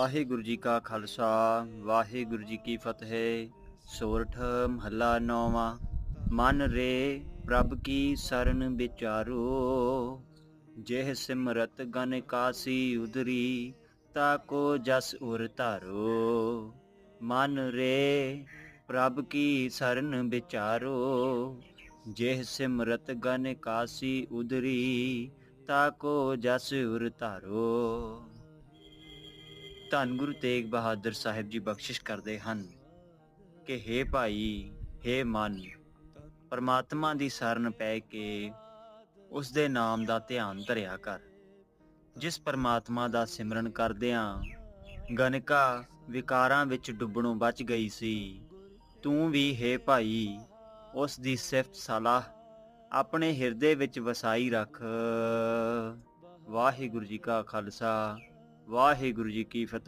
ਵਾਹਿਗੁਰੂ ਜੀ ਕਾ ਖਾਲਸਾ, ਵਾਹਿਗੁਰੂ ਜੀ ਕੀ ਫਤਿਹ। ਸੋਰਠ ਮਹੱਲਾ ਨੌਵਾਂ, ਮਨ ਰੇ ਪ੍ਰਭ ਕੀ ਸਰਨ ਵਿਚਾਰੋ। ਜਿਹ ਸਿਮਰਤ ਗਨ ਕਾਸੀ ਉਦਰੀ, ਤਾ ਕੋ ਜਸ ਉਰ ਧਾਰੋ। ਮਨ ਰੇ ਪ੍ਰਭ ਕੀ ਸਰਨ ਵਿਚਾਰੋ, ਜਿਹ ਸਿਮਰਤ ਗਨ ਕਾਸੀ ਉਦਰੀ, ਤਾ ਕੋ ਜਸ ਉਰ ਧਾਰੋ। ਧੰਨ ਗੁਰੂ ਤੇਗ ਬਹਾਦਰ ਸਾਹਿਬ ਜੀ ਬਖਸ਼ਿਸ਼ ਕਰਦੇ ਹਨ ਕਿ हे ਭਾਈ हे ਮਨ, ਪਰਮਾਤਮਾ ਦੀ ਸ਼ਰਨ ਪੈ ਕੇ ਉਸ ਦੇ ਨਾਮ ਦਾ ਧਿਆਨ ਧਰਿਆ ਕਰ। ਜਿਸ ਪਰਮਾਤਮਾ ਦਾ ਸਿਮਰਨ ਕਰਦਿਆਂ ਗਨਕਾ ਵਿਕਾਰਾਂ ਵਿੱਚ ਡੁੱਬਣੋਂ ਬਚ ਗਈ ਸੀ, ਤੂੰ ਵੀ ਹੈ ਭਾਈ, ਉਸ ਦੀ ਸਿਫਤ ਸਲਾਹ ਆਪਣੇ ਹਿਰਦੇ ਵਿੱਚ ਵਸਾਈ ਰੱਖ। ਵਾਹਿਗੁਰੂ ਜੀ ਕਾ ਖਾਲਸਾ, ਵਾਹਿਗੁਰੂ ਜੀ ਕੀ ਫਤਿਹ।